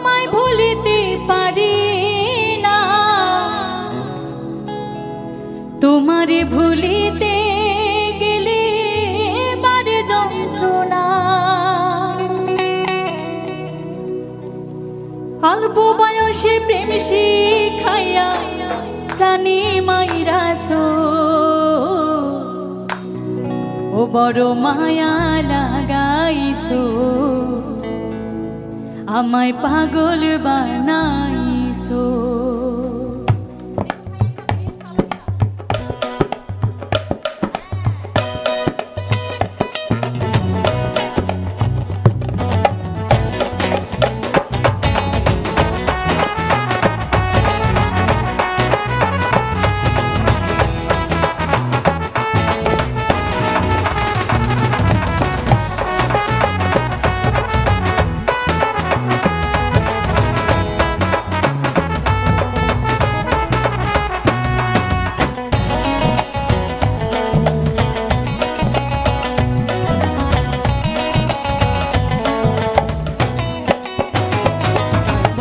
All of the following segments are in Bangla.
তোমায় ভুলিতে পারি না। তোমারে ভুলিতে গেলে বারে যন্ত্রণা। অল্প বয়সে প্রেম শিখাইয়া জানি মাইরাসো ও বড় মায়া লাগাইছো। আমায় পাগল বানাইছো।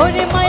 ওরে মা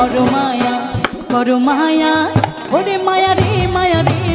বড় মায়া করো মায়া ওরে মায়া রে মায়া রে।